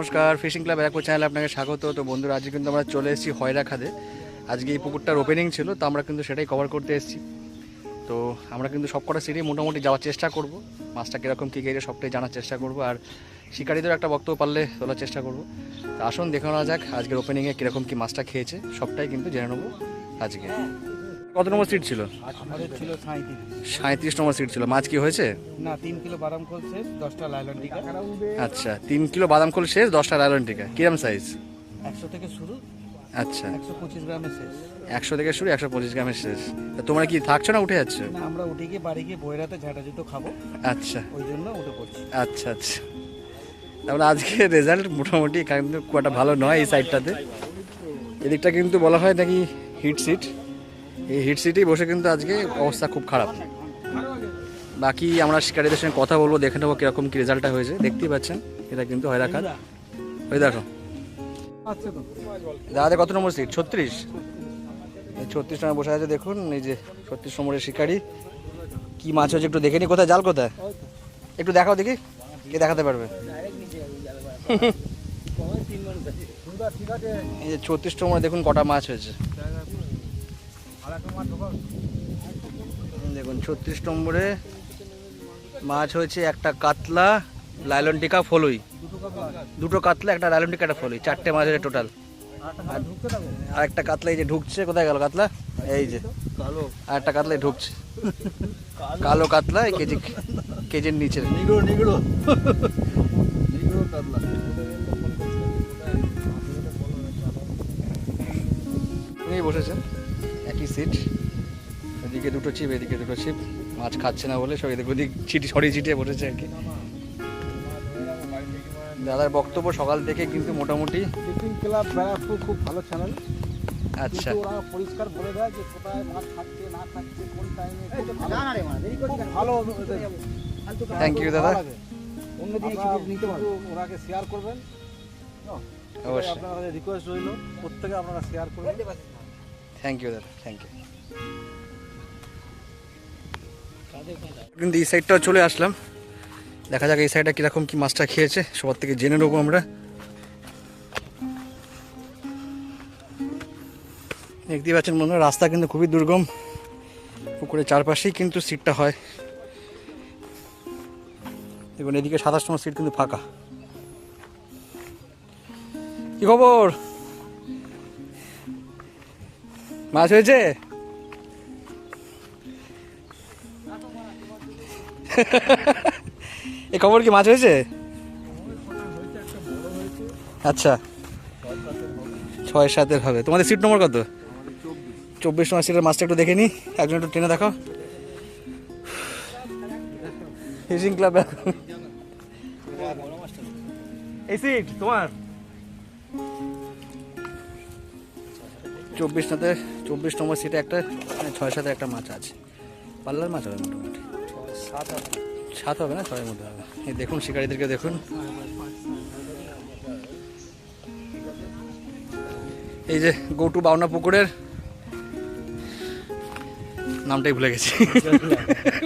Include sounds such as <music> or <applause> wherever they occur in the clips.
নমস্কার fishing club Barrackpore চ্যানেলে আপনাকে স্বাগত। তো বন্ধুরা, আজকে কিন্তু আমরা চলে এসেছি হয়রা খাদে। আজকে এই পুকুরটার ওপেনিং ছিল, তো আমরা কিন্তু সেটাই কভার করতে এসেছি। তো আমরা কিন্তু সব কটা সিটি মোটামুটি যাওয়ার চেষ্টা করব। মাছটা কীরকম, কী গেড়ে সবটাই জানার চেষ্টা করব। আর শিকারীদের একটা বক্তব্য পারলে তোলার চেষ্টা করব। তো আসুন, দেখে নেওয়া যাক আজকের ওপেনিংয়ে কীরকম কী মাছটা খেয়েছে। সবটাই কিন্তু জেনে নেব আজকে। কত নম্বর সিট ছিল? আমাদের ছিল সাঁত্রিশ নম্বর সিট ছিল। মাছ কি হয়েছে? না তিন কিলো বাদাম খোল শেষ দশটা লাইলন টিকা। আচ্ছা তিন কিলো বাদাম খোল শেষ দশটা লাইলন টিকা। কিরম সাইজ একশো থেকে শুরু আচ্ছা। একশো পঁচিশ গ্রামের শেষ। একশো থেকে শুরু একশো পঁচিশ গ্রামের শেষ। তা তোমরা কি থাকছো না উঠে যাচ্ছ? না আমরা উঠে গিয়ে বাড়ি গিয়ে বইরাতে ঝাঁটা জুতো খাব। আচ্ছা। ওই জন্য উঠে পড়ছি। আচ্ছা আচ্ছা। তারপরে আজকে রেজাল্ট মোটামুটি কিন্তু খুব একটা ভালো নয় এই সাইডটাতে এদিকটা কিন্তু বলা হয় নাকি হিট সিট এই হিট সিটেই বসে কিন্তু আজকে অবস্থা খুব খারাপ। বাকি আমরা শিকারীদের সঙ্গে কথা বলব, দেখে নেব কীরকম কী রেজাল্টটা হয়েছে। দেখতেই পাচ্ছেন, এটা কিন্তু হয় রাখার ওই দেখো। দাদা, কত নম্বর সিট ছত্রিশ। ছত্রিশ নম্বর বসে আছে, দেখুন, এই যে ছত্রিশ নম্বরের শিকারি। কি মাছ হয়েছে একটু দেখে নি, কোথায়? জাল কোথায়? একটু দেখাও দেখি, কে দেখাতে পারবে? এই যে ছত্রিশ নম্বরে দেখুন কটা মাছ হয়েছে। দেখুন, ছত্রিশ নম্বরে মাছ হয়েছে একটা কাতলা, লাইলন টিকা, ফলুই। দুটো কাতলা, একটা লাইলন টিকা, একটা ফলুই, চারটে মাছ হয়েছে টোটাল আর একটা কাতলা এই যে ঢুকছে, কোথায় গেল কাতলা? এই যে, আর একটা কাতলাই ঢুকছে। কালো কাতলা, এই কেজি, কেজির নিচে। নিগড়ো বসেছেন। সিট এদিকে দুটো চিপ এদিকে দুটো চিপ মাছ খাচ্ছে না বলে সব এদিক ওদিক ছিটি ছড়িয়ে ছিটিয়ে বসেছে আর কি। দাদার বক্তব্য সকাল থেকে কিন্তু মোটামুটি। ফিশিং ক্লাব ব্যারাকপুর খুব ভালো চ্যানেল আচ্ছা। ওরা পরিষ্কার বলে দেয় যে কোথায় মাছ খাচ্ছে না খাচ্ছে কোন টাইমে ভালো। Thank you, দাদা। অন্য দিকে নিতে পারো ওনাকে শেয়ার করবেন। অবশ্যই। আপনার কাছে রিকোয়েস্ট রইল। প্রত্যেকে আপনারা শেয়ার করবেন। থ্যাংক ইউ দাদা থ্যাংক ইউ কিন্তু এই সাইডটাও চলে আসলাম। দেখা যাক এই সাইডটা কীরকম কি মাছটা খেয়েছে সবার থেকে জেনে নেব আমরা। দেখতেই পাচ্ছেন মনে হয় রাস্তা কিন্তু খুবই দুর্গম। পুকুরের চারপাশেই কিন্তু সিটটা হয়। দেখুন এদিকে সাতাশ নম্বর সিট কিন্তু ফাঁকা। কি খবর? মাছ হয়েছে? এ খবর কি মাছ হয়েছে? আচ্ছা। ছয় সাতের হবে। তোমাদের সিট নম্বর কত? চব্বিশ নম্বর সিটের মাছটা একটু দেখে নি। একজন একটু টেনে দেখো। ফিশিং ক্লাব এই সিট তোমার। চব্বিশ সাথে চব্বিশ নম্বর সিটে একটা মানে ছয় সাথে একটা মাছ আছে। পাল্লার মাছ হবে মোটামুটি। সাত হবে না? ছয়ের মধ্যে হবে। এই দেখুন, শিকারীদেরকে দেখুন। এই যে গৌটু বাউনা পুকুরের নামটাই ভুলে গেছি।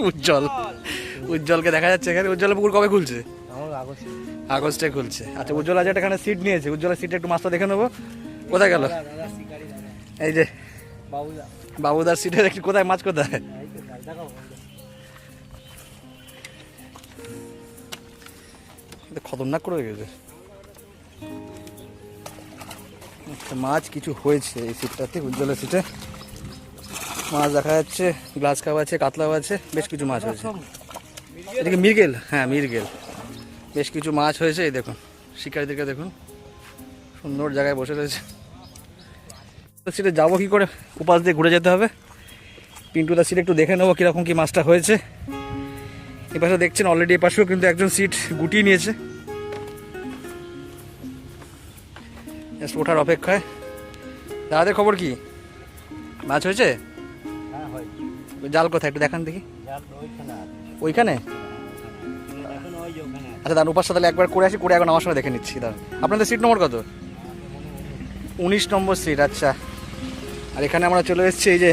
উজ্জ্বল। উজ্জ্বলকে দেখা যাচ্ছে এখানে। উজ্জ্বল পুকুর কবে খুলছে? আগস্টে খুলছে। আচ্ছা উজ্জ্বল আজ এখানে সিট নিয়েছে। উজ্জ্বলের সিটে একটু মাছটা দেখে নেব। কোথায় গেল? এই যে বাবুদা। বাবুদার সিটের একটু কোথায় মাছ কোথায়? খতরনাক করে গেছে। মাছ কিছু হয়েছে এই সিটটাতে উজ্জ্বলের সিটে। মাছ দেখা যাচ্ছে গ্লাস কাপ আছে কাতলাও আছে বেশ কিছু মাছ হয়েছে। এদিকে মিরগেল হ্যাঁ মিরগেল বেশ কিছু মাছ হয়েছে এই দেখুন শিকারীদেরকে দেখুন। সুন্দর জায়গায় বসে রয়েছে। সিটে যাব কি করে? উপাস দিয়ে ঘুরে যেতে হবে। পিন্টুদার সিটে একটু দেখে নেব কীরকম কী মাছটা হয়েছে। এপাশে দেখছেন অলরেডি এপাশেও কিন্তু একজন সিট গুটিয়ে নিয়েছে। জাস্ট ওঠার অপেক্ষায়। দাদাদের খবর কি? মাছ হয়েছে? হ্যাঁ ওই জাল কোথায়? একটু দেখান দেখি। ওইখানে আচ্ছা দাঁড়ান উপাসটা তাহলে একবার করে আসি করে এখন আমার সঙ্গে দেখে নিচ্ছি। দাঁড়ান আপনাদের সিট নম্বর কত? উনিশ নম্বর সিট আচ্ছা। আর এখানে আমরা চলে এসেছি এই যে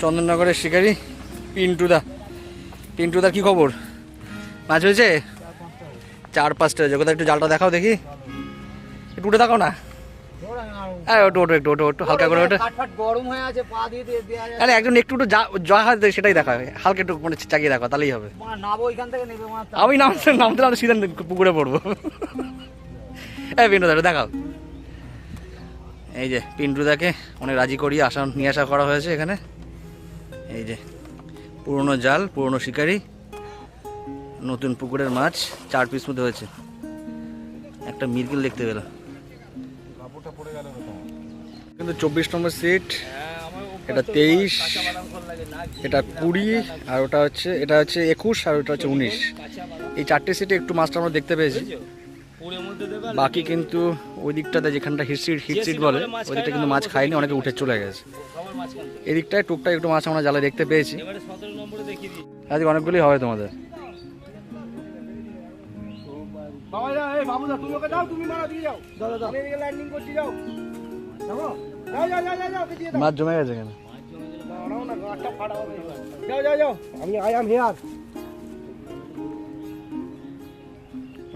চন্দননগরের শিকারি পিন্টুদা। পিন্টুদার কি খবর? মাছ হয়েছে? চার পাঁচটা হয়েছে। কোথাও একটু জালটা দেখাও দেখি। একটু উঠে দেখাও না। হ্যাঁ ওটু ওটু একটু ওটু হালকা করে ওটা গরম হয়ে আছে পা দিয়ে দিয়ে আরে একজন একটু একটু যা যা হাত সেটাই দেখা হালকা একটু মানে চাকিয়ে দেখো তাহলেই হবে। মা নাবো ওইখান থেকে নেবে মা আমি নামতে নামতে পুকুরে পড়ব। পিন্টুদাকে দেখাও। এই যে পিন্টুদাকে অনেক রাজি করিয়ে আসা নিয়ে আসা করা হয়েছে এখানে। এই যে পুরনো জাল পুরনো শিকারি নতুন পুকুরের মাছ চার পিস মধ্যে হয়েছে। একটা মিরগেল দেখতে পেলাম। কিন্তু চব্বিশ নম্বর সিট এটা তেইশ এটা কুড়ি আর ওটা হচ্ছে এটা হচ্ছে একুশ আর ওটা হচ্ছে উনিশ। এই চারটে সিটে একটু মাছটা আমরা দেখতে পেয়েছি। বাকি কিন্তু ওই দিকটাতে যেখানটা হিট সিট হিট সিট বলে ওই দিকটা কিন্তু মাছ খায়নি অনেকে উঠে চলে গেছে। এদিকটায় টুকটাক একটু মাছ আমরা জালে দেখতে পেয়েছি। আজকে অনেকগুলি হবে তোমাদের। বাবা যা এই বাবুদা তুমি ওকে দাও তুমি মারা দিয়ে যাও। দাও দাও। আমি এদিকে ল্যান্ডিং করছি যাও। যাব? যাও যাও যাও যাও যাও ওকে দিয়ে দাও। মাছ জমে গেছে এখানে। দাঁড়াও না গাছটা ফাটা হবে এবার। যাও যাও যাও। আমি আই এম হিয়ার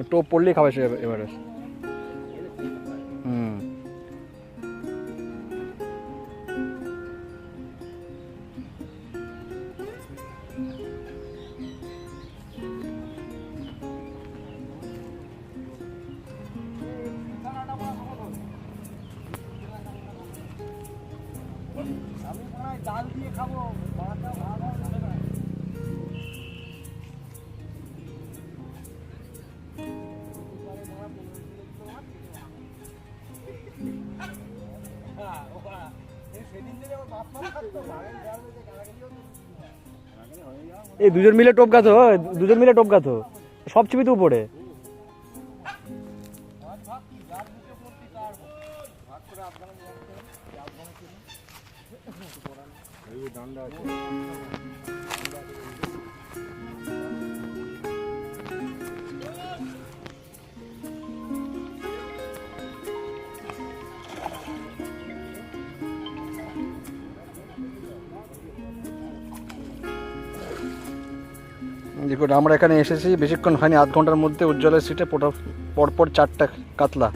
টোপ পড়লেই খাবে সে এবার- এবারে। হুম। ডাল দিয়ে খাব। এই দুজন মিলে টোপ গাছ দুজন মিলে টোপ গাথো সব ছবি তো উপরে। দেখুন আমরা এখানে এসেছি বেশিক্ষণ হয়নি আধ ঘণ্টার মধ্যে উজ্জ্বলের সিটে পোটা পরপর চারটা কাতলা।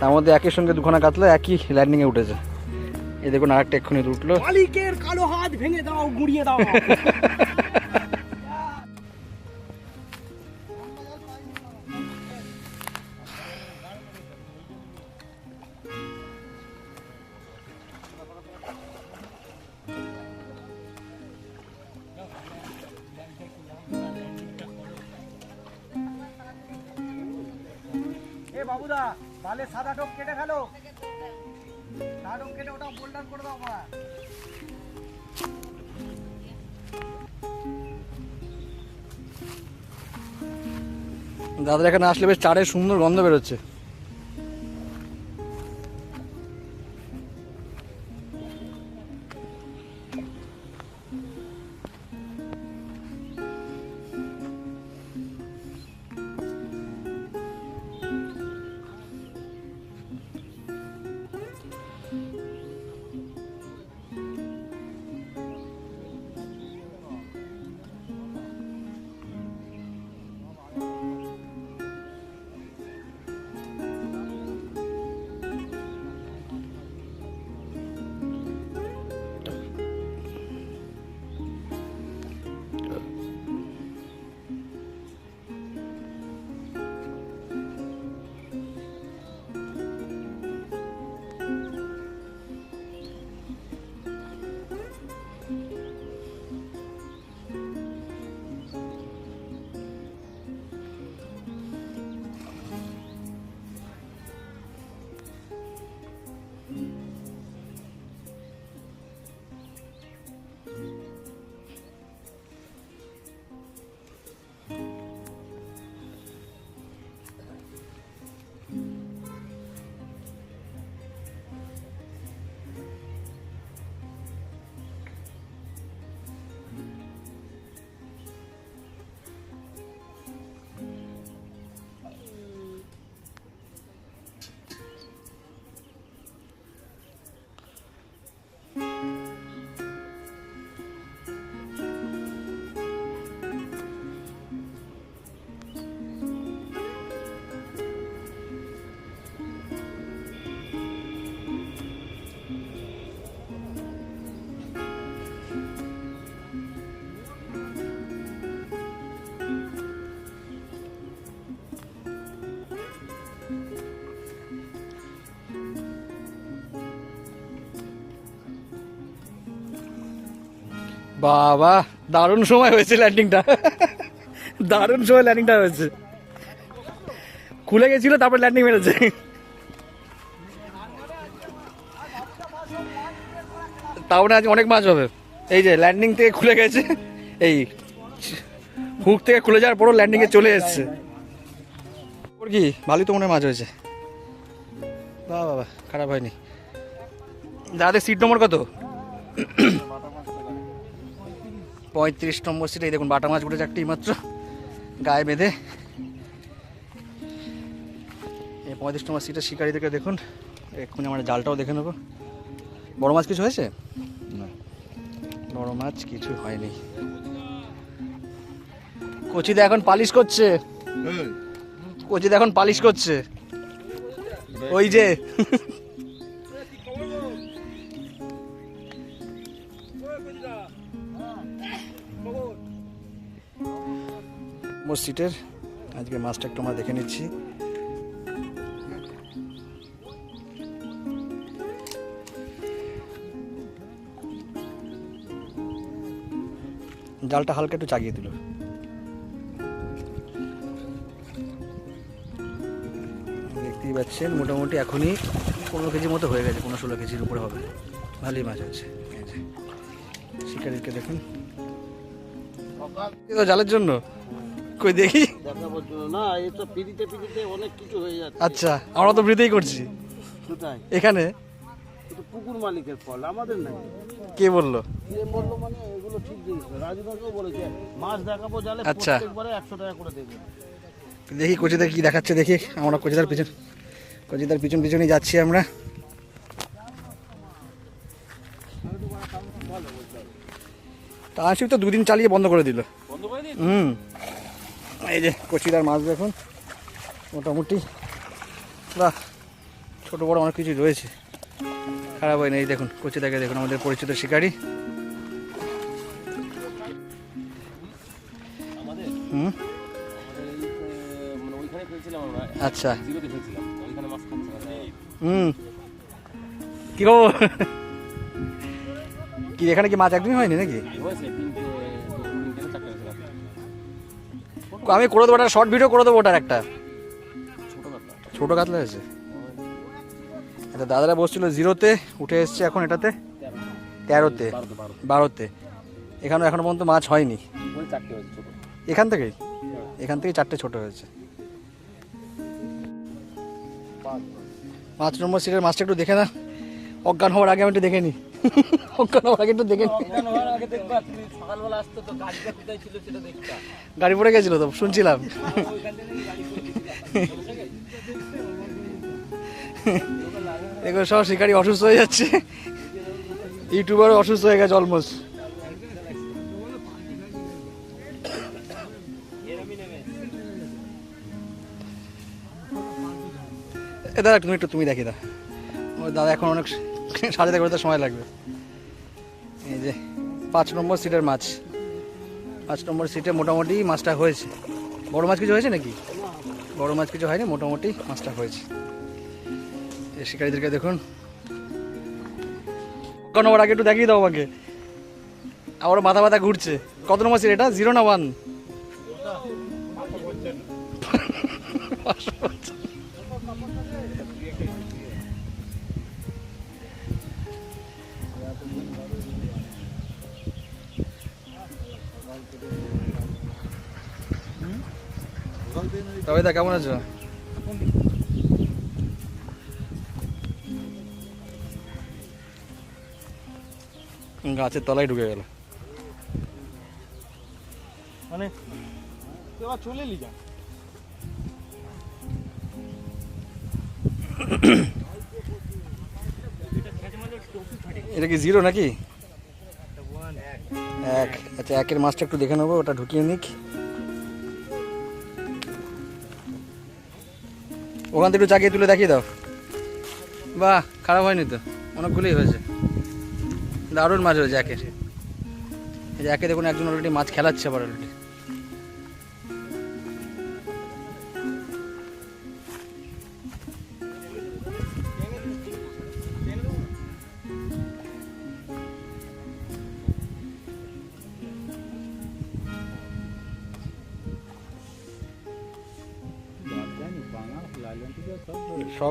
তার মধ্যে একই সঙ্গে দুখানা কাতলা একই ল্যান্ডিংয়ে উঠেছে। এই দেখুন আরেকটা এক্ষুনি উঠল। কালো হাত ভেঙে দাও গুড়িয়ে দাও। <laughs> বাবুদা, বালে সাদা ঢোক কেটে ফেলো। সাদা টোপ কেটে ওটা বোল্ডার করে দাও মা দাদা, এখানে আসলে বেশ চারের সুন্দর গন্ধ বেরোচ্ছে। বাবা, দারুণ সময় হয়েছে ল্যান্ডিংটা দারুণ সময় ল্যান্ডিংটা হয়েছে। খুলে গেছিল, তারপর ল্যান্ডিং মেরেছে। তাও না আজ অনেক মাছ হবে। এই যে ল্যান্ডিং থেকে খুলে গেছে। এই হুক থেকে খুলে যাওয়ার পরও ল্যান্ডিং এ চলে এসছে। ওর কি? ভালোই তো মনে মাছ হয়েছে। বাবা বাবা খারাপ হয়নি। দাদাদের সিট নম্বর কত? পঁয়ত্রিশ নম্বর সিটে এই দেখুন বাটা মাছ উঠেছে একটি মাত্র গায়ে বেঁধে। এই পঁয়ত্রিশ নম্বর সিটের শিকারিদেরকে দেখুন এক্ষুনি আমরা জালটাও দেখে নেব। বড় মাছ কিছু হয়েছে? না বড় মাছ কিছু হয়নি। কচিদা এখন পালিশ করছে। কচিদা এখন পালিশ করছে। ওই যে। মসজিদের আজকে মাছটা একটু আমরা দেখে নিচ্ছি। জালটা হালকা একটু চাগিয়ে দিল। দেখতেই পাচ্ছেন, মোটামুটি এখনই পনেরো কেজির মতো হয়ে গেছে, পনেরো ষোলো কেজির উপরে হবে। ভালোই মাছ আছে শিকারিকে দেখুন। জালের জন্য কই দেখি? না এই তো পিড়িতে পিড়িতে অনেক কিছু হয়ে যাচ্ছে। আচ্ছা আমরা তো বৃতেই করছি। কোথায়? এখানে? এটা পুকুর মালিকের ফল আমাদের নাই। কে বলল? কে বলল মানে এগুলো ঠিক জিনিস না। রাজু কাকেও বলেছে মাছ দেখাবো জালে আচ্ছা। প্রত্যেকবারে একশো টাকা করে দেবে। দেখি কচিদার কি দেখাচ্ছে দেখি। আমরা কচিদার পিছন কচিদার পিছন পিছনই যাচ্ছি আমরা। তাহসিব তো দুদিন চালিয়ে বন্ধ করে দিল। বন্ধ করে হুম। এই যে কচিদার মাছ দেখুন, মোটামুটি। বাহ, ছোট বড় অনেক কিছু রয়েছে। খারাপ হয় না, এই দেখুন, কচিদাকে দেখুন, আমাদের পরিচিত শিকারী। হুম? আচ্ছা। হুম। কি, এখানে কি মাছ একদমই হয়নি নাকি? আমি করে দেবো একটা শর্ট ভিডিও করে দেবো ওটার একটা। ছোট কাতলা। হয়েছে। এটা দাদারা বসছিল জিরোতে উঠে এসছে এখন এটাতে তেরোতে বারোতে এখানে এখনও পর্যন্ত মাছ হয়নি। এখান থেকেই? এখান থেকে চারটে ছোট হয়েছে। পাঁচ। নম্বর সিটের মাছটা একটু দেখে না। অজ্ঞান হওয়ার আগে আমি একটু দেখে নি। দেখে গাড়ি পড়ে গেছিল তো, শুনছিলাম। দেখো, সব শিকারি অসুস্থ হয়ে যাচ্ছে। ইউটিউবারও অসুস্থ হয়ে গেছে অলমোস্ট দাদা তুমি একটু, তুমি দেখি দা দাদা এখন অনেক সাজাতে করতে সময় লাগবে। এই যে পাঁচ নম্বর সিটের মাছ। পাঁচ নম্বর সিটে মোটামুটি মাছটা হয়েছে। বড় মাছ কিছু হয়েছে নাকি? বড় মাছ কিছু হয়নি মোটামুটি মাছটা হয়েছে। এই শিকারীদেরকে দেখুন। কোনো ওর আগে একটু দেখিয়ে দাও আমাকে। আমার মাথা ব্যথা ঘুরছে। কত নম্বর সিট এটা? জিরো না ওয়ান? তবে দা কেমন আছো? গাছের তলায় ঢুকে গেল। মানে চলে এলি যা। এটা কি জিরো নাকি? এক। আচ্ছা একের মাছটা একটু দেখে নেব ওটা ঢুকিয়ে নিক। ওখান থেকে একটু তুলে দেখিয়ে দাও। বাহ, খারাপ হয়নি তো। অনেকগুলোই হয়েছে। দারুণ মাছ হয়েছে একে একে দেখুন, একজন অলরেডি মাছ খেলাচ্ছে আবার অলরেডি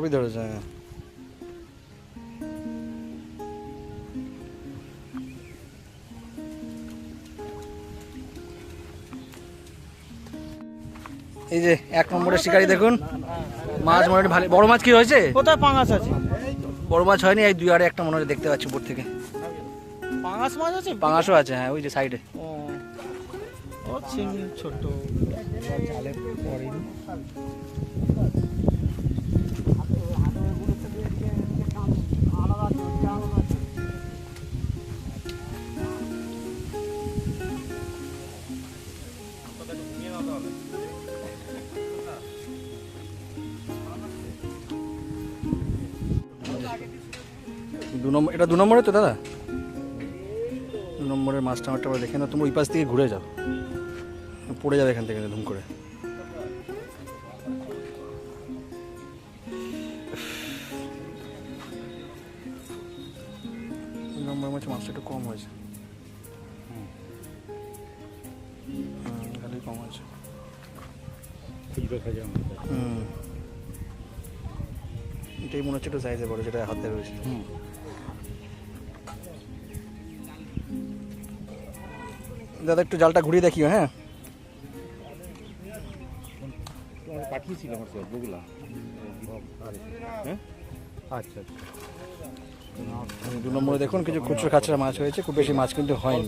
সবই ধরেছে হ্যাঁ। এই যে এক নম্বরের শিকারি দেখুন। মাছ মোটামুটি ভালো। বড় মাছ কি হয়েছে? কোথায় পাঙাশ আছে? বড় মাছ হয়নি এই দুই আড়ে একটা মনে হয় দেখতে পাচ্ছি উপর থেকে। পাঙাশ মাছ আছে? পাঙাশও আছে হ্যাঁ ওই যে সাইডে। ও ও চিংড়ি ছোট। জালে পড়েনি। নম্বর এটা দু নম্বরে তো দাদা? দু নম্বরের মাছটা আমারটা দেখে না তুমি ওই পাশ থেকে ঘুরে যাও। পড়ে যাবে এখান থেকে ধুম করে। মাছ মাছটা একটু কম হয়েছে। হুম, খালি কম আছে হুম। এটাই মনে হচ্ছে একটু সাইজে বড় যেটা হাতে রয়েছে। দাদা একটু জালটা ঘুরিয়ে দেখিও হ্যাঁ? পাঠিয়েছিলাম বগুলা হ্যাঁ? আচ্ছা আচ্ছা। দু নম্বরে দেখুন কিছু খুচরো খাচরা মাছ হয়েছে খুব বেশি মাছ কিন্তু হয়নি।